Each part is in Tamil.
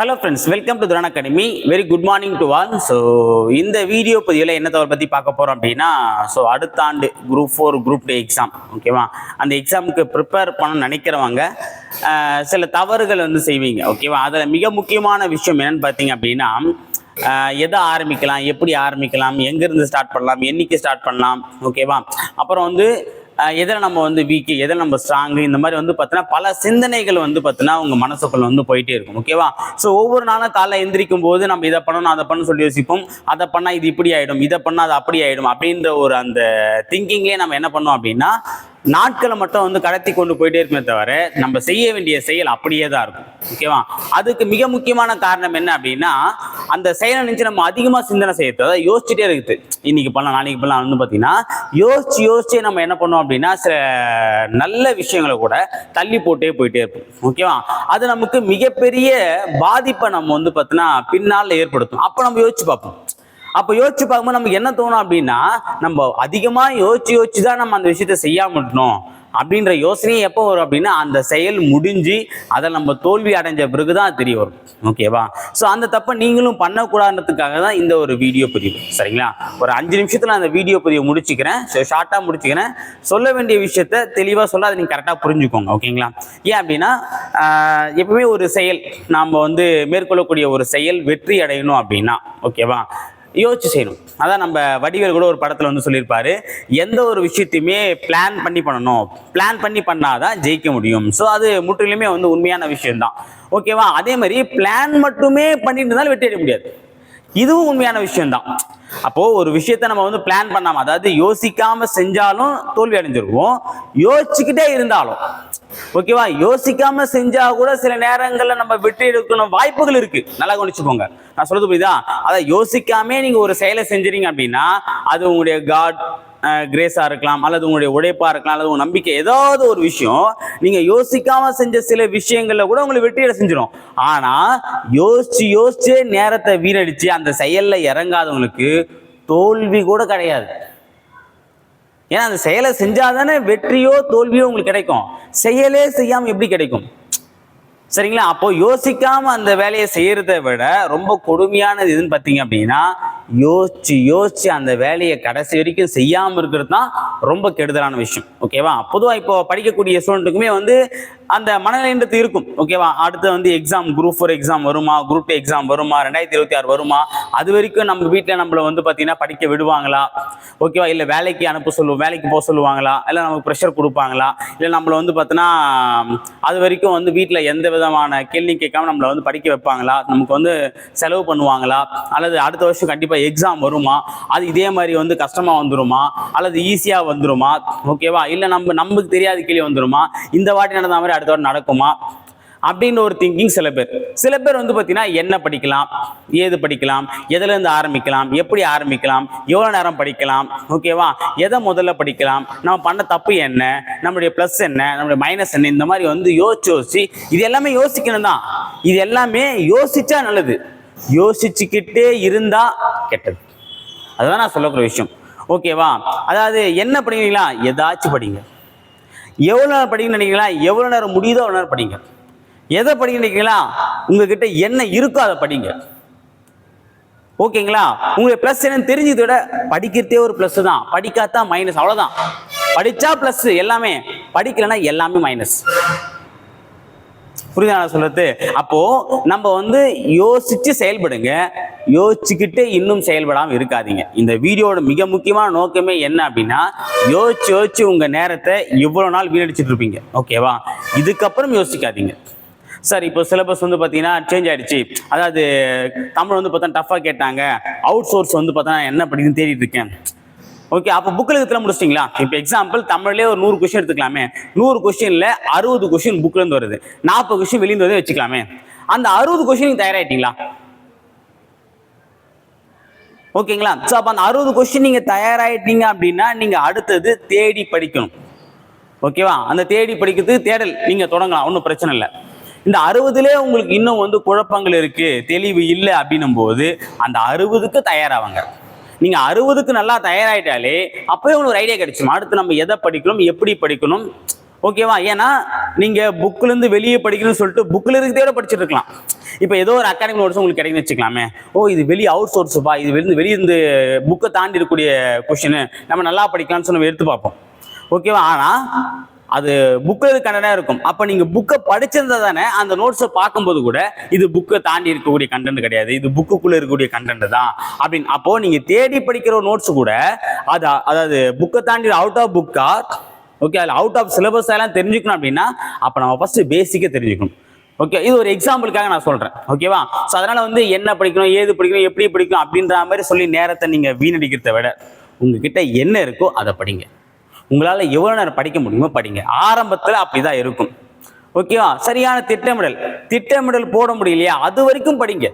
Hello friends welcome to Thuran academy very good morning to all so இந்த வீடியோ பதிவில் என்ன தவிர பற்றி பார்க்க போகிறோம் அப்படின்னா ஸோ அடுத்த ஆண்டு குரூப் ஃபோர் குரூப் டே எக்ஸாம் ஓகேவா அந்த எக்ஸாமுக்கு ப்ரிப்பேர் பண்ண நினைக்கிறவங்க சில தவறுகள் வந்து செய்வீங்க ஓகேவா அதில் மிக முக்கியமான விஷயம் என்னன்னு பார்த்தீங்க அப்படின்னா எதை ஆரம்பிக்கலாம் எப்படி ஆரம்பிக்கலாம் எங்கேருந்து ஸ்டார்ட் பண்ணலாம் என்னைக்கு ஸ்டார்ட் பண்ணலாம் ஓகேவா அப்புறம் வந்து எதில் நம்ம வந்து வீக்கு எதில் நம்ம ஸ்ட்ராங்கு இந்த மாதிரி வந்து பார்த்தீங்கன்னா பல சிந்தனைகள் வந்து பார்த்தீங்கன்னா உங்கள் மனசுக்குள்ள வந்து போயிட்டே இருக்கும் ஓகேவா ஸோ ஒவ்வொரு நாளும் காலை எந்திரிக்கும் போது நம்ம இதை பண்ணணும் அதை பண்ணணும் சொல்லி யோசிப்போம். அதை பண்ணால் இது இப்படி ஆகிடும் இதை பண்ணால் அது அப்படி ஆகிடும் அப்படின்ற ஒரு அந்த திங்கிங்லேயே நம்ம என்ன பண்ணோம் அப்படின்னா நாட்களை மட்டும் வந்து கடத்தி கொண்டு போயிட்டே இருக்குமே தவிர நம்ம செய்ய வேண்டிய செயல் அப்படியே தான் இருக்கும் ஓகேவா அதுக்கு மிக முக்கியமான காரணம் என்ன அப்படின்னா அந்த செயலை நினைச்சு நம்ம அதிகமாக சிந்தனை செய்யறது அதாவது யோசிச்சுட்டே இருக்குது. இன்னைக்கு பண்ணலாம் நாளைக்கு பண்ணலாம் வந்து பார்த்தீங்கன்னா யோசிச்சு யோசிச்சு நம்ம என்ன பண்ணுவோம் அப்படின்னா சில நல்ல விஷயங்களை கூட தள்ளி போட்டே போயிட்டே இருப்போம். ஓகேவா அது நமக்கு மிகப்பெரிய பாதிப்பை நம்ம வந்து பார்த்தீங்கன்னா பின்னால் ஏற்படுத்தும். அப்போ நம்ம யோசிச்சு பார்ப்போம். அப்போ யோசிச்சு பார்க்கும்போது நமக்கு என்ன தோணும் அப்படின்னா நம்ம அதிகமாக யோசிச்சு யோசிச்சு தான் நம்ம அந்த விஷயத்த செய்யாம அப்படின்ற யோசனையே எப்போ வரும் அப்படின்னா அந்த செயல் முடிஞ்சு அதை நம்ம தோல்வி அடைஞ்ச பிறகு தான் தெரிய வரும். ஓகேவா ஸோ அந்த தப்பை நீங்களும் பண்ணக்கூடாதுன்றதுக்காக தான் இந்த ஒரு வீடியோ பதிவு. சரிங்களா? ஒரு அஞ்சு நிமிஷத்தில் அந்த வீடியோ பதிவை முடிச்சுக்கிறேன். ஸோ ஷார்ட்டாக முடிச்சுக்கிறேன். சொல்ல வேண்டிய விஷயத்த தெளிவாக சொல்ல அதை நீங்கள் கரெக்டாக புரிஞ்சுக்கோங்க. ஓகேங்களா ஏன் அப்படின்னா எப்பவுமே ஒரு செயல் நாம் வந்து மேற்கொள்ளக்கூடிய ஒரு செயல் வெற்றி அடையணும் அப்படின்னா. ஓகேவா யோசிச்சு செய்யணும். அதான் நம்ம வடிவேல் கூட ஒரு படத்தில் வந்து சொல்லியிருப்பாரு எந்த ஒரு விஷயத்தையுமே பிளான் பண்ணி பண்ணணும். பிளான் பண்ணி பண்ணாதான் ஜெயிக்க முடியும். ஸோ அது முற்றிலுமே வந்து உண்மையான விஷயம்தான். ஓகேவா அதே மாதிரி பிளான் மட்டுமே பண்ணிட்டு இருந்தாலும் வெற்றி அடைய முடியாது. இதுவும் உண்மையான விஷயம்தான். அப்போ ஒரு விஷயத்த நம்ம வந்து பிளான் பண்ணாம அதாவது யோசிக்காம செஞ்சாலும் தோல்வி அடைஞ்சிருவோம். யோசிச்சுக்கிட்டே இருந்தாலும் ஓகேவா? யோசிக்காம செஞ்சா கூட சில நேரங்கள்ல நம்ம வெற்றி எடுக்கணும் வாய்ப்புகள் இருக்கு. நல்லா கவனிச்சுக்கோங்க. நான் சொல்றது புரியுதா? அதை யோசிக்காமே நீங்க ஒரு செயலை செஞ்சீங்க அப்படின்னா அது உங்களுடைய காட் கிரேஸா இருக்கலாம் அல்லது உங்களுடைய உழைப்பா இருக்கலாம் அல்லது உங்க நம்பிக்கை ஏதாவது ஒரு விஷயம் நீங்க யோசிக்காம செஞ்ச சில விஷயங்கள்ல கூட உங்களுக்கு வெற்றியிட செஞ்சிடும் ஆனா யோசிச்சு யோசிச்சு நேரத்தை வீணடிச்சு அந்த செயல்ல இறங்காதவங்களுக்கு தோல்வி கூட கிடையாது. ஏன்னா அந்த செயலை செஞ்சாதானே வெற்றியோ தோல்வியோ உங்களுக்கு கிடைக்கும். செயலே செய்யாம எப்படி கிடைக்கும்? சரிங்களா? அப்போ யோசிக்காம அந்த வேலையை செய்யறதை விட ரொம்ப கொடுமையானது எதுன்னு பார்த்தீங்க அப்படின்னா யோசிச்சு யோசிச்சு அந்த வேலையை கடைசி வரைக்கும் செய்யாமல் இருக்கிறது தான் ரொம்ப கெடுதலான விஷயம். ஓகேவா? பொதுவாக இப்போ படிக்கக்கூடிய ஸ்டூடெண்ட்டுக்குமே வந்து அந்த மனநிலைன்றது இருக்கும். ஓகேவா? அடுத்து வந்து எக்ஸாம் குரூப் ஃபோர் எக்ஸாம் வருமா? குரூப் டூ எக்ஸாம் வருமா? ரெண்டாயிரத்தி இருபத்தி ஆறு வருமா? அது வரைக்கும் நம்ம வீட்டில் நம்மளை வந்து பார்த்தீங்கன்னா படிக்க விடுவாங்களா? ஓகேவா? இல்லை வேலைக்கு அனுப்ப சொல்லுவோம் வேலைக்கு போக சொல்லுவாங்களா? இல்லை நமக்கு ப்ரெஷர் கொடுப்பாங்களா? இல்லை நம்மளை வந்து பார்த்தீங்கன்னா அது வரைக்கும் வந்து வீட்டில் எந்த விதமான கேள்வி கேட்காம நம்மளை வந்து படிக்க வைப்பாங்களா? நமக்கு வந்து செலவு பண்ணுவாங்களா? அல்லது அடுத்த வருஷம் கண்டிப்பாக எக்ஸாம் வருமா? அது இதே மாதிரி வந்து கஷ்டமாக வந்துருமா? அல்லது ஈஸியாக வந்துருமா? ஓகேவா? இல்லை நம்ம நமக்கு தெரியாத கேள்வி வந்துருமா? இந்த வாட்டி நடந்த மாதிரி அடுத்த வாட்டி நடக்குமா? அப்படின்னு ஒரு திங்கிங் சில பேர். சில பேர் வந்து பார்த்தீங்கன்னா என்ன படிக்கலாம்? ஏது படிக்கலாம்? எதுலேருந்து ஆரம்பிக்கலாம்? எப்படி ஆரம்பிக்கலாம்? எவ்வளோ நேரம் படிக்கலாம்? ஓகேவா எதை முதல்ல படிக்கலாம்? நம்ம பண்ண தப்பு என்ன? நம்மளுடைய ப்ளஸ் என்ன? நம்மளுடைய மைனஸ் என்ன? இந்த மாதிரி வந்து யோசிச்சு யோசிச்சு இது எல்லாமே யோசிக்கணும் தான். இது எல்லாமே யோசிச்சா நல்லது. யோசிச்சுக்கிட்டே இருந்தா கெட்டது. அதுதான் நான் சொல்லக்கூடிய விஷயம். ஓகேவா அதாவது என்ன படிக்கிறீங்களா? ஏதாச்சும் படிங்க. எவ்வளோ நேரம் படிக்கணும்னு நினைக்கிறீங்களா? எவ்வளோ நேரம் முடியுதோ அவ்வளோ நேரம் படிங்க. எதை படிக்க நினைக்கிறீங்களா? உங்ககிட்ட என்ன இருக்கோ அதை படிங்க. ஓகேங்களா உங்களுக்கு ப்ளஸ் என்னன்னு தெரிஞ்சதை விட படிக்கிறதே ஒரு ப்ளஸ் தான். படிக்காதான் மைனஸ் அவ்வளோதான் படித்தா ப்ளஸ் எல்லாமே. படிக்கலைன்னா எல்லாமே மைனஸ் புரியுதா நான் சொல்றது? அப்போ நம்ம வந்து யோசிச்சு செயல்படுங்க. யோசிச்சுக்கிட்டு இன்னும் செயல்படாமல் இருக்காதீங்க. இந்த வீடியோட மிக முக்கியமான நோக்கமே என்ன அப்படின்னா யோசிச்சு யோசிச்சு உங்க நேரத்தை இவ்வளோ நாள் வீணடிச்சிட்டு இருப்பீங்க. ஓகேவா இதுக்கப்புறம் யோசிக்காதீங்க. சார் இப்போ சிலபஸ் வந்து பார்த்தீங்கன்னா சேஞ்ச் ஆயிடுச்சு. அதாவது தமிழ் வந்து பார்த்தா டஃப்பாக கேட்டாங்க. அவுட் சோர்ஸ் வந்து பார்த்தா என்ன படிக்குதுன்னு தேடிட்டு இருக்கேன். ஓகே அப்போ புக்கில் இருக்கிற முடிச்சிட்டிங்களா? இப்போ எக்ஸாம்பிள் தமிழ்லேயே ஒரு நூறு கொஸ்டின் எடுத்துக்கலாமே. நூறு கொஸ்டினில் அறுபது கொஸ்டின் புக்லேருந்து வருது. நாற்பது கொஸ்டின் வெளியிருந்து வருது வச்சுக்கலாமே. அந்த அறுபது கொஸ்டின் தயாராகிட்டீங்களா ஓகேங்களா? ஸோ அப்போ அந்த அறுபது கொஸ்டின் நீங்கள் தயாராகிட்டீங்க அப்படின்னா நீங்கள் அடுத்தது தேடி படிக்கணும். ஓகேவா? அந்த தேடி படிக்கிறதுக்கு தேடல். நீங்கள் தொடங்கலாம் ஒன்றும் பிரச்சனை இல்லை. இந்த அறுபதுலே உங்களுக்கு இன்னும் வந்து குழப்பங்கள் இருக்கு தெளிவு இல்லை அப்படின்னும் போது அந்த அறுபதுக்கு தயாராவாங்க. நீங்க அறுபதுக்கு நல்லா தயாராயிட்டாலே அப்பவே உங்களுக்கு ஒரு ஐடியா கிடைச்சிடும் அடுத்து நம்ம எதை படிக்கணும் எப்படி படிக்கணும்? ஓகேவா? ஏன்னா நீங்க புக்ல இருந்து வெளியே படிக்கணும்னு சொல்லிட்டு புக்ல இருக்கிறதோட படிச்சுட்டு இருக்கலாம். இப்போ ஏதோ ஒரு அகாடமிக் நோட்ஸ் உங்களுக்கு கிடைக்குன்னு வச்சுக்கலாமே. ஓ இது வெளியே அவுட் சோர்ஸுப்பா இது வெளியே வெளியே இருந்து புக்கை தாண்டி இருக்கக்கூடிய கொஷின் நம்ம நல்லா படிக்கலாம்னு சொல்லி நம்ம எடுத்து பார்ப்போம். ஓகேவா ஆனால் அது புக்கில் கண்டனாக இருக்கும். அப்போ நீங்கள் புக்கை படிச்சிருந்தா தானே அந்த நோட்ஸை பார்க்கும்போது கூட இது புக்கை தாண்டி இருக்கக்கூடிய கண்டென்ட் கிடையாது. இது புக்குக்குள்ளே இருக்கக்கூடிய கண்டென்ட் தான். அப்படின்னு அப்போது நீங்கள் தேடி படிக்கிற ஒரு நோட்ஸ் கூட அது அதாவது புக்கை தாண்டி அவுட் ஆஃப் புக்கா ஓகே அதில் அவுட் ஆஃப் சிலபஸ் எல்லாம் தெரிஞ்சுக்கணும் அப்படின்னா அப்போ நம்ம ஃபஸ்ட்டு பேசிக்கே தெரிஞ்சுக்கணும். ஓகே இது ஒரு எக்ஸாம்பிளுக்காக நான் சொல்கிறேன் ஓகேவா ஸோ அதனால் வந்து என்ன படிக்கணும் ஏது படிக்கணும் எப்படி படிக்கணும் அப்படின்ற மாதிரி சொல்லி நேரத்தை நீங்கள் வீணடிக்கிறத விட உங்ககிட்ட என்ன இருக்கோ அதை படிங்க. உங்களால் எவ்வளோ நேரம் படிக்க முடியுமோ படிங்க. ஆரம்பத்தில் அப்படி தான் இருக்கும் ஓகேவா சரியான திட்டமிடல். திட்டமிடல் போட முடியலையா? அது வரைக்கும் படிங்க.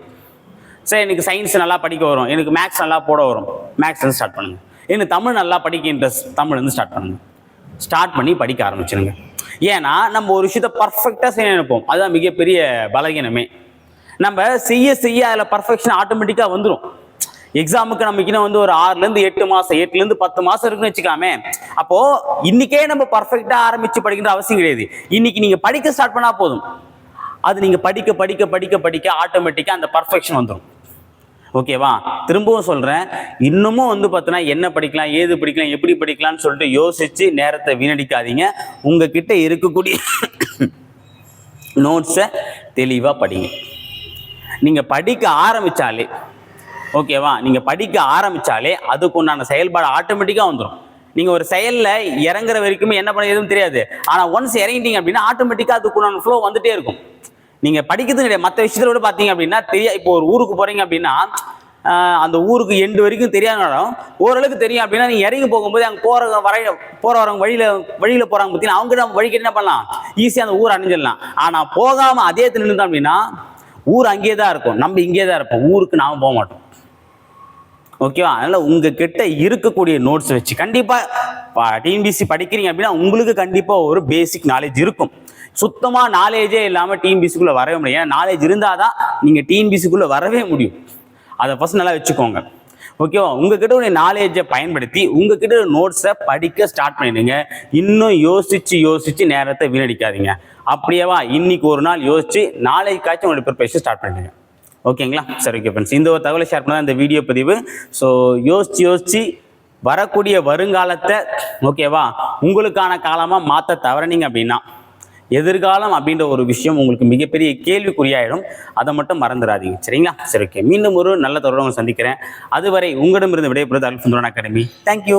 சரி எனக்கு சயின்ஸ் நல்லா படிக்க வரும். எனக்கு மேக்ஸ் நல்லா போட வரும். மேக்ஸ் வந்து ஸ்டார்ட் பண்ணுங்க. எனக்கு தமிழ் நல்லா படிக்க இன்ட்ரெஸ்ட் தமிழ் வந்து ஸ்டார்ட் பண்ணுங்க. ஸ்டார்ட் பண்ணி படிக்க ஆரம்பிச்சிருங்க. ஏன்னா நம்ம ஒரு விஷயத்த பர்ஃபெக்டாக செய்ய நினைப்போம். அதுதான் மிகப்பெரிய பலகீனமே. நம்ம செய்ய செய்ய அதில் பர்ஃபெக்ஷன் ஆட்டோமேட்டிக்காக வந்துடும் எக்ஸாமுக்கு நமக்கு இன்னும் வந்து ஒரு ஆறுலேருந்து எட்டு மாதம் எட்டுலேருந்து பத்து மாதம் இருக்குன்னு வச்சுக்காமே அப்போது இன்றைக்கே நம்ம பர்ஃபெக்டாக ஆரம்பித்து படிக்கிற அவசியம் கிடையாது. இன்றைக்கி நீங்கள் படிக்க ஸ்டார்ட் பண்ணால் போதும். அது நீங்கள் படிக்க படிக்க படிக்க படிக்க ஆட்டோமேட்டிக்காக அந்த பர்ஃபெக்ஷன் வந்துடும் ஓகேவா? திரும்பவும் சொல்கிறேன் இன்னமும் வந்து பார்த்தீங்கன்னா என்ன படிக்கலாம் ஏது படிக்கலாம் எப்படி படிக்கலாம்னு சொல்லிட்டு யோசித்து நேரத்தை வீணடிக்காதீங்க. உங்ககிட்ட இருக்கக்கூடிய நோட்ஸை தெளிவாக படிங்க. நீங்கள் படிக்க ஆரம்பித்தாலே ஓகேவா? நீங்கள் படிக்க ஆரம்பித்தாலே அதுக்கு உண்டான செயல்பாடு ஆட்டோமேட்டிக்காக வந்துடும் நீங்கள் ஒரு செயலில் இறங்குற வரைக்குமே என்ன பண்ண எதுவும் தெரியாது. ஆனால் ஒன்ஸ் இறங்கிட்டீங்க அப்படின்னா ஆட்டோமேட்டிக்காக அதுக்குண்டான ஃப்ளோ வந்துட்டே இருக்கும். நீங்கள் படிக்கிறது கிடையாது. மற்ற விஷயத்துல விட பார்த்தீங்க அப்படின்னா தெரியா இப்போ ஒரு ஊருக்கு போகிறீங்க அப்படின்னா அந்த ஊருக்கு எண்டு வரைக்கும் தெரியாதனாலும் ஓரளவுக்கு தெரியும் அப்படின்னா நீங்கள் இறங்கி போகும்போது அங்கே போகிற வர போகிற வரவங்க வழியில் வழியில் போகிறாங்க பார்த்தீங்கன்னா அவங்க நம்ம வழிக்கு என்ன பண்ணலாம். ஈஸியாக அந்த ஊர் அணிஞ்சிடலாம். ஆனால் போகாமல் அதே நின்றுதான் அப்படின்னா ஊர் அங்கேயே தான் இருக்கும். நம்ம இங்கே தான் இருப்போம். ஊருக்கு நாம போக மாட்டோம். ஓகேவா அதனால் உங்ககிட்ட இருக்கக்கூடிய நோட்ஸ் வச்சு கண்டிப்பாக டிஎன்பிசி படிக்கிறீங்க அப்படின்னா உங்களுக்கு கண்டிப்பாக ஒரு பேசிக் நாலேஜ் இருக்கும். சுத்தமாக நாலேஜே இல்லாமல் டிஎன்பிசிக்குள்ளே வரவே முடியும் ஏன்னா நாலேஜ் இருந்தால் தான் நீங்கள் டிஎன்பிசிக்குள்ளே வரவே முடியும். அதை ஃபஸ்ட் நல்லா வச்சுக்கோங்க. ஓகேவா உங்ககிட்ட உடைய நாலேஜை பயன்படுத்தி உங்ககிட்ட நோட்ஸை படிக்க ஸ்டார்ட் பண்ணிடுங்க. இன்னும் யோசிச்சு யோசிச்சு நேரத்தை வீணடிக்காதீங்க. அப்படியேவா? இன்னைக்கு ஒரு நாள் யோசிச்சு நாளைக்காச்சும் உங்களுடைய ப்ரிப்பரேஷன் ஸ்டார்ட் பண்ணிடுங்க. ஓகேங்களா? சரி ஓகே ஃப்ரெண்ட்ஸ் இந்த ஒரு தகவலை ஷேர் பண்ணால் இந்த வீடியோ பதிவு. ஸோ யோசிச்சு யோசிச்சு வரக்கூடிய வருங்காலத்தை ஓகேவா உங்களுக்கான காலமாக மாற்ற தவறினீங்க அப்படின்னா எதிர்காலம் அப்படின்ற ஒரு விஷயம் உங்களுக்கு மிகப்பெரிய கேள்விக்குறியாயிடும். அதை மட்டும் மறந்துடாதீங்க. சரிங்களா? சரி ஓகே மீண்டும் ஒரு நல்ல தொடர்பு சந்திக்கிறேன். அதுவரை உங்களிடமிருந்து விடைபெறுவது அல்ஃபுந்தோன் அகாடமி. தேங்க்யூ